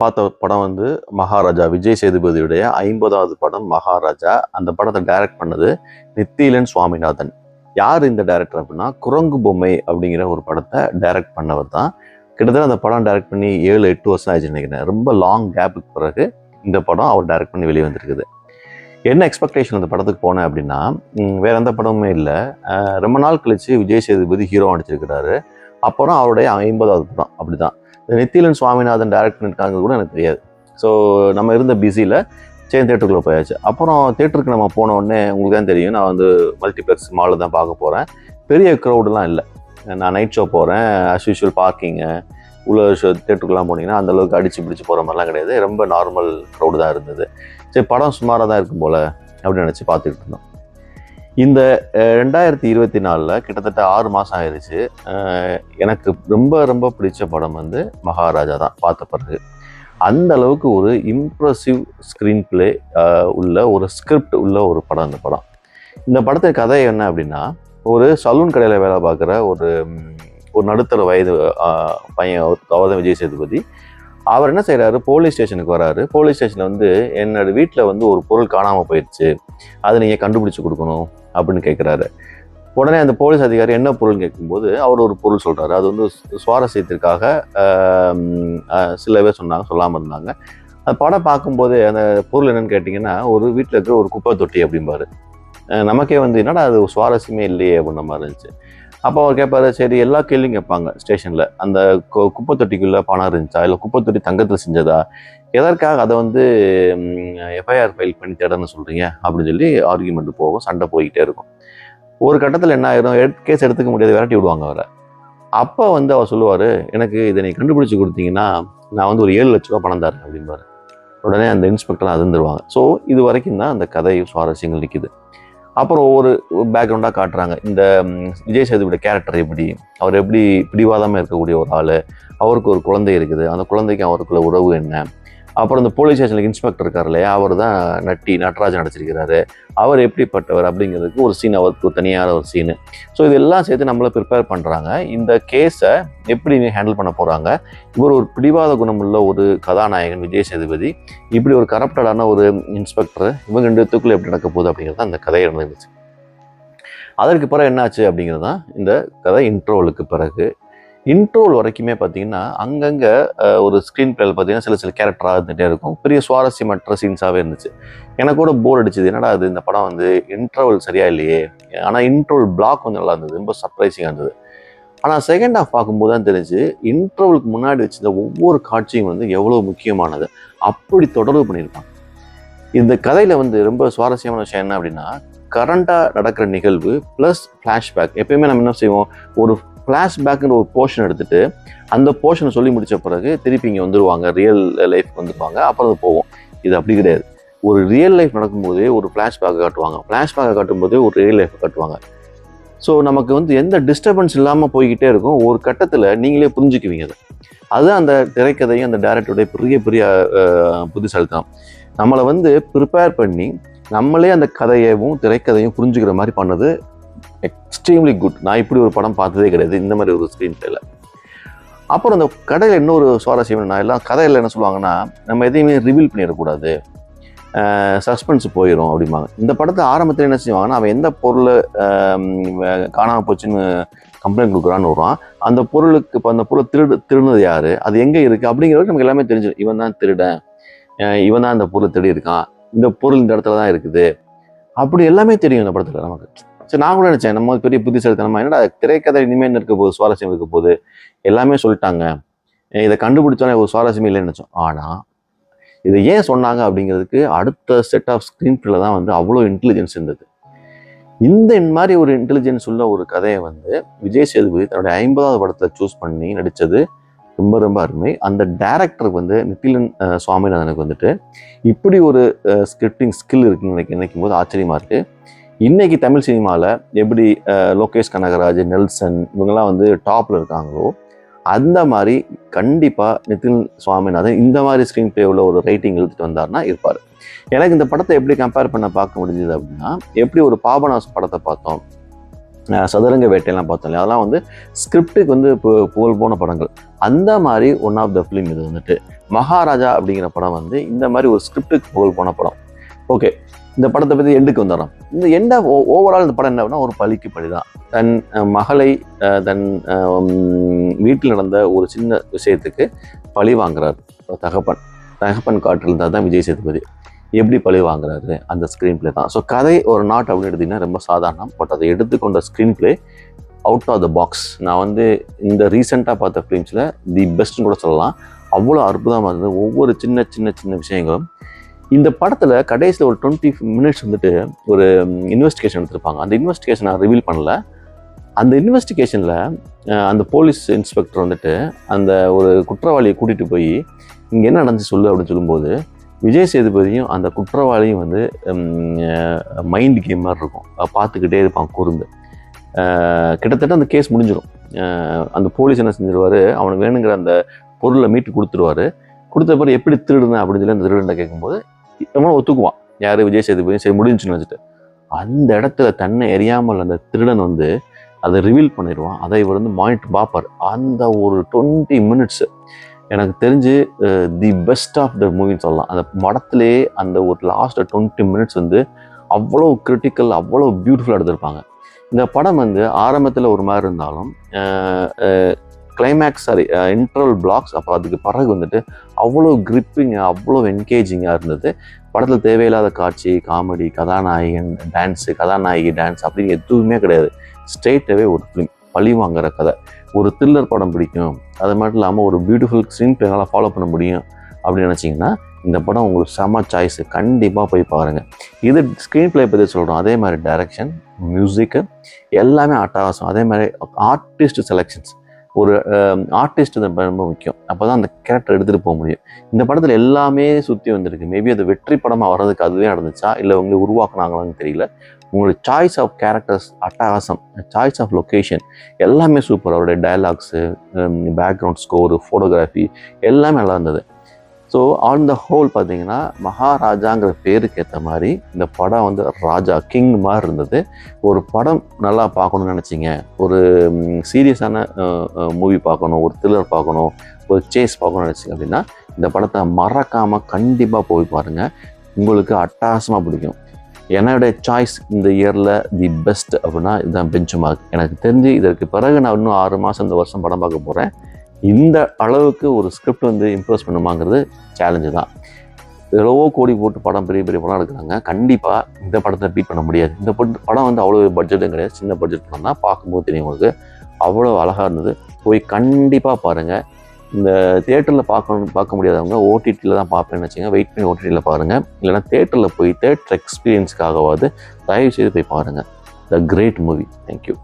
பார்த்த படம் வந்து மகாராஜா விஜய் சேதுபதியுடைய ஐம்பதாவது படம் மகாராஜா. அந்த படத்தை டைரக்ட் பண்ணது நித்திலன் சுவாமிநாதன். யார் இந்த டைரக்டர் அப்படின்னா குரங்கு பொம்மை அப்படிங்கிற ஒரு படத்தை டைரக்ட் பண்ணவர் தான். கிட்டத்தட்ட அந்த படம் டைரக்ட் பண்ணி ஏழு எட்டு வருஷம் ஆயிடுச்சு நினைக்கிறேன். ரொம்ப லாங் கேப்புக்கு பிறகு இந்த படம் அவர் டைரக்ட் பண்ணி வெளியே வந்திருக்குது. என்ன எக்ஸ்பெக்டேஷன் அந்த படத்துக்கு போனேன் அப்படின்னா வேற எந்த படமுமே இல்லை. ரொம்ப நாள் கழிச்சு விஜய் சேதுபதி ஹீரோ நடிச்சிருக்கிறாரு. அப்புறம் அவருடைய ஐம்பதாவது படம் அப்படிதான். நித்திலன் சுவாமிநாதன் டைரக்ட் பண்ணியிருக்காங்க கூட எனக்கு தெரியாது. ஸோ நம்ம இருந்த பிஸியில் சரி தேட்டருக்குள்ளே போயாச்சு. அப்புறம் தேட்டருக்கு நம்ம போன உடனே உங்களுக்கு தான் தெரியும். நான் வந்து மல்டிப்ளெக்ஸ் மாலில் தான் பார்க்க போகிறேன் பெரிய க்ரௌடெலாம் இல்லை. நான் நைட் ஷோ போகிறேன் அஸ் யூஷுவல் பார்க்கிங்கு உள்ள ஷோ தேட்டருக்குலாம் போனீங்கன்னா அந்தளவுக்கு அடித்து பிடிச்சி போகிற மாதிரிலாம் கிடையாது. ரொம்ப நார்மல் க்ரௌடு தான் இருந்தது. சரி படம் சுமாராக தான் இருக்கும் போல் அப்படின்னு நினச்சி பார்த்துக்கிட்டு இருந்தோம். இந்த ரெண்டாயிரத்தி இருபத்தி நாலில் கிட்டத்தட்ட ஆறு மாதம் ஆயிடுச்சு எனக்கு ரொம்ப ரொம்ப பிடிச்ச படம் வந்து மகாராஜா தான் பார்த்த பிறகு. அந்த அளவுக்கு ஒரு இம்ப்ரெசிவ் ஸ்க்ரீன் பிளே உள்ள ஒரு ஸ்கிரிப்ட் உள்ள ஒரு படம் இந்த படம். இந்த படத்தின் கதை என்ன அப்படின்னா ஒரு சலூன் கடையில் வேலை பார்க்குற ஒரு ஒரு நடுத்தர வயது பையன் அவர் விஜய் சேதுபதி அவர் என்ன செய்கிறாரு போலீஸ் ஸ்டேஷனுக்கு வராரு. போலீஸ் ஸ்டேஷனில் வந்து என்னோடய வீட்டில் வந்து ஒரு பொருள் காணாமல் போயிடுச்சு அதை நீங்கள் கண்டுபிடிச்சி கொடுக்கணும். அப்படின்னு கேட்குறாரு உடனே அந்த போலீஸ் அதிகாரி என்ன பொருள்னு கேட்கும்போது அவர் ஒரு பொருள் சொல்கிறாரு அது வந்து சுவாரஸ்யத்திற்காக சில பேர் சொன்னாங்க சொல்லாமல் இருந்தாங்க. அந்த படம் பார்க்கும்போது அந்த பொருள் என்னன்னு கேட்டிங்கன்னா ஒரு வீட்டில் இருக்கிற ஒரு குப்பை தொட்டி அப்படிம்பாரு. நமக்கே வந்து என்னடா அது சுவாரஸ்யமே இல்லையே அப்படின்ற மாதிரி இருந்துச்சு. அப்போ அவர் கேட்பாரு சரி எல்லா கேள்வியும் கேட்பாங்க ஸ்டேஷனில். அந்த கு- குப்பை தொட்டிக்குள்ளே பணம் இருந்துச்சா? இல்லை குப்பை தொட்டி தங்கத்தில் செஞ்சதா? எதற்காக அதை வந்து எஃப்ஐஆர் ஃபைல் பண்ணி தேடன்னு சொல்கிறீங்க அப்படின்னு சொல்லி ஆர்கியூமெண்ட் போகும் சண்டை போய்கிட்டே இருக்கும். ஒரு கட்டத்தில் என்ன ஆயிரும்? கேஸ் எடுத்துக்க முடியாது விரட்டி விடுவாங்க அவரை. அப்போ வந்து அவர் சொல்லுவார் எனக்கு இதை நீ கண்டுபிடிச்சி கொடுத்தீங்கன்னா நான் வந்து ஒரு ஏழு லட்ச ரூபா பணம் தரேன் அப்படிம்பாரு. உடனே அந்த இன்ஸ்பெக்டர் அதிர்ந்துருவாங்க. ஸோ இது வரைக்கும் தான் அந்த கதை சுவாரஸ்யங்கள் நிற்கிது அப்புறம் ஒவ்வொரு பேக்ரவுண்டாக காட்டுறாங்க. இந்த விஜய் சேதுபதி கேரக்டர் எப்படி அவர் எப்படி பிடிவாதமாக இருக்கக்கூடிய ஒரு ஆள் அவருக்கு ஒரு குழந்தை இருக்குது. அந்த குழந்தைக்கு அவருக்குள்ள உறவு என்ன? அப்புறம் இந்த போலீஸ் ஸ்டேஷனுக்கு இன்ஸ்பெக்டர் இருக்கார் இல்லையா? அவர் தான் நட்டி நடராஜன் நடிச்சிருக்கிறாரு. அவர் எப்படிப்பட்டவர் அப்படிங்கிறதுக்கு ஒரு சீன் அவருக்கு தனியான ஒரு சீனு ஸோ இதெல்லாம் சேர்த்து நம்மளை ப்ரிப்பேர் பண்ணுறாங்க இந்த கேஸை எப்படி ஹேண்டில் பண்ண போகிறாங்க இவர் ஒரு பிடிவாத குணமுள்ள ஒரு கதாநாயகன் விஜய் சேதுபதி. இப்படி ஒரு கரப்டடான ஒரு இன்ஸ்பெக்டர் இவங்க ரெண்டு தூக்கில் எப்படி நடக்க போகுது அப்படிங்கிறது தான் கதையை கதை நடந்துச்சு அதற்கு பிறகு என்னாச்சு அப்படிங்கிறது தான் இந்த கதை இன்ட்ரோலுக்கு பிறகு. இன்ட்ரோல் வரைக்குமே பார்த்தீங்கன்னா அங்கங்கே ஒரு ஸ்க்ரீன் பிளேயில் பார்த்தீங்கன்னா சில சில கேரக்டராக இருந்துகிட்டே இருக்கும். பெரிய சுவாரஸ்யமற்ற சீன்ஸாகவே இருந்துச்சு. எனக்கு கூட போர் அடிச்சது. என்னடா அது இந்த படம் வந்து இன்ட்ரவல் சரியா இல்லையே? ஆனால் இன்ட்ரோல் பிளாக் வந்து நல்லா இருந்தது. ரொம்ப சர்ப்ரைசிங்காக இருந்தது. ஆனால் செகண்ட் ஹாஃப் பார்க்கும்போது தான் தெரிஞ்சு இன்ட்ரவலுக்கு முன்னாடி வச்சிருந்த ஒவ்வொரு காட்சியும் வந்து எவ்வளோ முக்கியமானது. அப்படி தொடர்பு பண்ணியிருப்பாங்க இந்த கதையில் வந்து ரொம்ப சுவாரஸ்யமான விஷயம் என்ன அப்படின்னா கரண்டாக நடக்கிற நிகழ்வு ப்ளஸ் ஃப்ளாஷ்பேக் எப்பயுமே நம்ம என்ன செய்வோம்? ஒரு ஃப்ளாஷ்பேக்குன்ற ஒரு போர்ஷன் எடுத்துட்டு அந்த போர்ஷனை சொல்லி முடித்த பிறகு திருப்பி இங்கே வந்துருவாங்க. ரியல் லைஃப் வந்துடுவாங்க அப்புறம் அது போவோம் இது அப்படி கிடையாது. ஒரு ரியல் லைஃப் நடக்கும்போதே ஒரு ஃப்ளாஷ்பேக்கை காட்டுவாங்க. ஃப்ளாஷ்பேக்கை காட்டும்போதே ஒரு ரியல் லைஃப்பை காட்டுவாங்க. ஸோ நமக்கு வந்து எந்த டிஸ்டர்பன்ஸ் இல்லாமல் போய்கிட்டே இருக்கும். ஒரு கட்டத்தில் நீங்களே புரிஞ்சுக்குவீங்க அது. அதுதான் அந்த திரைக்கதையும் அந்த டேரக்டருடைய பெரிய பெரிய அஹ், புத்திசாலித்தனம். நம்மளை வந்து ப்ரிப்பேர் பண்ணி நம்மளே அந்த கதையவும் திரைக்கதையும் புரிஞ்சுக்கிற மாதிரி பண்ணது எக்ஸ்ட்ரீம்லி குட் நான் இப்படி ஒரு படம் பார்த்ததே கிடையாது. இந்த மாதிரி ஒரு ஸ்க்ரீன் பிளேல அப்புறம் அந்த கடையில் இன்னொரு சுவாரஸ்யம் என்ன எல்லாம் கதையில் என்ன சொல்லுவாங்கன்னா நம்ம எதையுமே ரிவீல் பண்ணிடக்கூடாது. சஸ்பென்ஸ் போயிடும் அப்படிம்பாங்க. இந்த படத்தை ஆரம்பத்தில் என்ன செய்வாங்கன்னா அவன் எந்த பொருளை காணாமல் போச்சுன்னு கம்ப்ளைண்ட் கொடுக்குறான்னு வருவான். அந்த பொருளுக்கு இப்போ அந்த பொருளை திருடு திருடுனது யார்? அது எங்கே இருக்குது அப்படிங்கிறது நமக்கு எல்லாமே தெரிஞ்சிடும். இவன் தான் திருடன். இவன் தான் அந்த பொருளை திருடி இருக்கான் இந்த பொருள் இந்த இடத்துல தான் இருக்குது. அப்படி எல்லாமே தெரியும் இந்த படத்தில் நமக்கு. சரி நான் கூட நினச்சேன் நம்ம பெரிய புத்திசாலித்தனமா என்னடா திரைக்கதை இனிமேல் இருக்க போகுது சுவாரஸ்யம் இருக்க போகுது எல்லாமே சொல்லிட்டாங்க. இதை கண்டுபிடிச்சோன்னே ஒரு சுவாரஸ்யம் இல்லைன்னு நினச்சோம். ஆனால் இதை ஏன் சொன்னாங்க அப்படிங்கிறதுக்கு அடுத்த செட் ஆஃப் ஸ்க்ரீன் பிளே தான் வந்து அவ்வளோ இன்டெலிஜென்ஸ் இருந்தது. இந்த மாதிரி ஒரு இன்டெலிஜென்ஸ் உள்ள ஒரு கதையை வந்து விஜய் சேதுபதி தன்னுடைய ஐம்பதாவது படத்தில் சூஸ் பண்ணி நடித்தது ரொம்ப ரொம்ப அருமை. அந்த டேரக்டருக்கு வந்து நித்திலன் சுவாமிநாதனுக்கு வந்துட்டு இப்படி ஒரு ஸ்கிரிப்டிங் ஸ்கில் இருக்குன்னு நினைக்க நினைக்கும் போது ஆச்சரியமாக இருக்குது இன்னைக்கு தமிழ் சினிமாவில் எப்படி லோகேஷ் கனகராஜ் நெல்சன் இவங்கெல்லாம் வந்து டாப்பில் இருக்காங்களோ அந்த மாதிரி கண்டிப்பாக நிதின் சுவாமிநாதன் இந்த மாதிரி ஸ்க்ரீன் பிளே உள்ள ஒரு ரைட்டிங் எழுதிட்டு வந்தாருன்னா இருப்பார். எனக்கு இந்த படத்தை எப்படி கம்பேர் பண்ண பார்க்க முடிஞ்சது அப்படின்னா எப்படி ஒரு பாபநாஸ் படத்தை பார்த்தோம் சதுரங்க வேட்டையெல்லாம் பார்த்தோம் இல்லையா? அதெல்லாம் வந்து ஸ்கிரிப்டுக்கு வந்து பு- புகழ் போன படங்கள். அந்த மாதிரி ஒன் ஆஃப் த ஃபிலிம் இது வந்துட்டு. மகாராஜா அப்படிங்கிற படம் வந்து இந்த மாதிரி ஒரு ஸ்கிரிப்டுக்கு புகழ் போன படம். ஓகே இந்த படத்தை பற்றி எண்டுக்கு வந்துடுறோம். இந்த எண்டை ஓவரால் இந்த படம் என்ன ஒரு பழிக்கு பழி தான். தன் மகளை தன் வீட்டில் நடந்த ஒரு சின்ன விஷயத்துக்கு பழி வாங்குறார். தகப்பன். தகப்பன் காட்டில் இருந்தால் தான் விஜய் சேதுபதி. எப்படி பழி வாங்குறாரு அந்த ஸ்க்ரீன் பிளே தான். ஸோ கதை ஒரு நாட் அப்படின்னு எடுத்தீங்கன்னா ரொம்ப சாதாரணம். பட் அதை எடுத்துக்கொண்ட screenplay out of the box நான் வந்து இந்த ரீசெண்டாக பார்த்த ஃபிலிம்ஸில் தி பெஸ்ட்னு கூட சொல்லலாம். அவ்வளோ அற்புதமாக இருந்தது. ஒவ்வொரு சின்ன சின்ன சின்ன விஷயங்களும் இந்த படத்தில் கடைசியில் ஒரு டுவெண்ட்டி மினிட்ஸ் வந்துட்டு ஒரு இன்வெஸ்டிகேஷன் எடுத்திருப்பாங்க. அந்த இன்வெஸ்டிகேஷன் நான் ரிவீல் பண்ணல. அந்த இன்வெஸ்டிகேஷனில் அந்த போலீஸ் இன்ஸ்பெக்டர் வந்துட்டு அந்த ஒரு குற்றவாளியை கூட்டிகிட்டு போய் இங்கே என்ன நடந்துச்சு சொல்லு அப்படின்னு சொல்லும்போது விஜய் சேதுபதியும் அந்த குற்றவாளியும் வந்து மைண்ட் கேம் மாதிரி இருக்கும். பார்த்துக்கிட்டே இருப்பான் கூர்ந்து. கிட்டத்தட்ட அந்த கேஸ் முடிஞ்சிடும் அந்த போலீஸ் என்ன செஞ்சிருவார் அவனுக்கு வேணுங்கிற அந்த பொருளை மீட்டு கொடுத்துருவாரு. கொடுத்த பிறகு எப்படி திருடுன அப்படின்னு சொல்லி அந்த திருடனை கேட்கும்போது அவன் ஒத்துக்குவான். யார்? விஜய் சேதுபதி. சரி முடிஞ்சுன்னு வச்சுட்டு அந்த இடத்துல தன்னை எரியாமல் அந்த திருடன் வந்து அதை ரிவீல் பண்ணிடுவான். அதை இவர் வந்து மானிட்டர் பார்ப்பார். அந்த ஒரு டுவெண்ட்டி மினிட்ஸு எனக்கு தெரிஞ்சு தி பெஸ்ட் ஆஃப் த மூவின்னு சொல்லலாம். அந்த படத்திலே அந்த ஒரு லாஸ்ட் டுவெண்ட்டி மினிட்ஸ் வந்து அவ்வளோ கிரிட்டிக்கல் அவ்வளோ பியூட்டிஃபுல்லாக எடுத்திருப்பாங்க. இந்த படம் வந்து ஆரம்பத்தில் ஒரு மாதிரி இருந்தாலும் கிளைமேக்ஸ் சாரி இன்டர்வல் பிளாக்ஸ் அப்போ அதுக்கு பிறகு வந்துட்டு அவ்வளோ கிரிப்பிங்காக அவ்வளோ என்கேஜிங்காக இருந்தது. படத்தில் தேவையில்லாத காட்சி காமெடி கதாநாயகன் டான்ஸு கதாநாயகி டான்ஸ் அப்படின்னு எதுவுமே கிடையாது. ஸ்ட்ரெயிட்டாகவே ஒரு ஃபிலிம் பழி வாங்குற கதை. ஒரு த்ரில்லர் படம் பிடிக்கும். அது மட்டும் இல்லாமல் ஒரு பியூட்டிஃபுல் ஸ்க்ரீன் பிளேனால ஃபாலோ பண்ண முடியும் அப்படின்னு நினச்சிங்கன்னா இந்த படம் உங்களுக்கு செம சாய்ஸு கண்டிப்பாக போய் பாருங்கள் இது ஸ்க்ரீன் பிளே பற்றி சொல்கிறோம் அதே மாதிரி டைரக்ஷன் மியூசிக்கு எல்லாமே அட்டகாசம். அதே மாதிரி ஆர்டிஸ்ட் செலெக்ஷன்ஸ் ஒரு ஆர்டிஸ்ட் ரொம்ப முக்கியம். அப்போ தான் அந்த கேரக்டர் எடுத்துகிட்டு போக முடியும். இந்த படத்தில் எல்லாமே சுற்றி வந்திருக்கு. மேபி அது வெற்றி படமாக வர்றதுக்கு அதுவே நடந்துச்சா? இல்லை உங்களை உருவாக்குனாங்களான்னு தெரியல. உங்களுடைய சாய்ஸ் ஆஃப் கேரக்டர்ஸ் அட்டகாசம் சாய்ஸ் ஆஃப் லொக்கேஷன் எல்லாமே சூப்பர் அவருடைய டயலாக்ஸு பேக்ரவுண்ட் ஸ்கோரு ஃபோட்டோகிராஃபி எல்லாமே நல்லா இருந்தது. ஸோ ஆன் த ஹோல் பார்த்தீங்கன்னா மகாராஜாங்கிற பேருக்கு ஏற்ற மாதிரி இந்த படம் வந்து ராஜா கிங் மாதிரி இருந்தது. ஒரு படம் நல்லா பார்க்கணும்னு நினச்சிங்க. ஒரு சீரியஸான மூவி பார்க்கணும் ஒரு த்ரில்லர் பார்க்கணும் ஒரு சேஸ் பார்க்கணும்னு நினச்சிங்க அப்படின்னா இந்த படத்தை மறக்காமல் கண்டிப்பாக போய் பாருங்கள் உங்களுக்கு அட்டாசமாக பிடிக்கும். என்னுடைய சாய்ஸ் இந்த இயரில் தி பெஸ்ட் அப்படின்னா இதுதான் பெஞ்ச் மார்க் எனக்கு தெரிஞ்சு இதற்கு பிறகு நான் இன்னும் ஆறு மாதம் இந்த வருஷம் படம் பார்க்க போகிறேன் இந்த அளவுக்கு ஒரு ஸ்கிரிப்ட் வந்து இம்ப்ரெஸ் பண்ணுமாங்கிறது சேலஞ்சு தான். எவ்வளவோ கோடி போட்டு படம் பெரிய பெரிய படம் எடுக்கிறாங்க. கண்டிப்பாக இந்த படத்தை பீட் பண்ண முடியாது. இந்த படம் வந்து அவ்வளோ பட்ஜெட்டும் கிடையாது. சின்ன பட்ஜெட் படம் தான் பார்க்கும்போது தெரியும் உங்களுக்கு. அவ்வளோ அழகாக இருந்தது. போய் கண்டிப்பாக பாருங்கள் இந்த தேட்டரில் பார்க்கணும் பார்க்க முடியாதவங்க ஓடிடியில் தான் பார்ப்பேன்னு வச்சுங்க வெயிட் பண்ணி ஓடிடியில் பாருங்கள் இல்லைன்னா தேட்டரில் போய் தேட்டர் எக்ஸ்பீரியன்ஸ்க்காகவாது தயவு செய்து போய் பாருங்கள் த கிரேட் மூவி தேங்க்யூ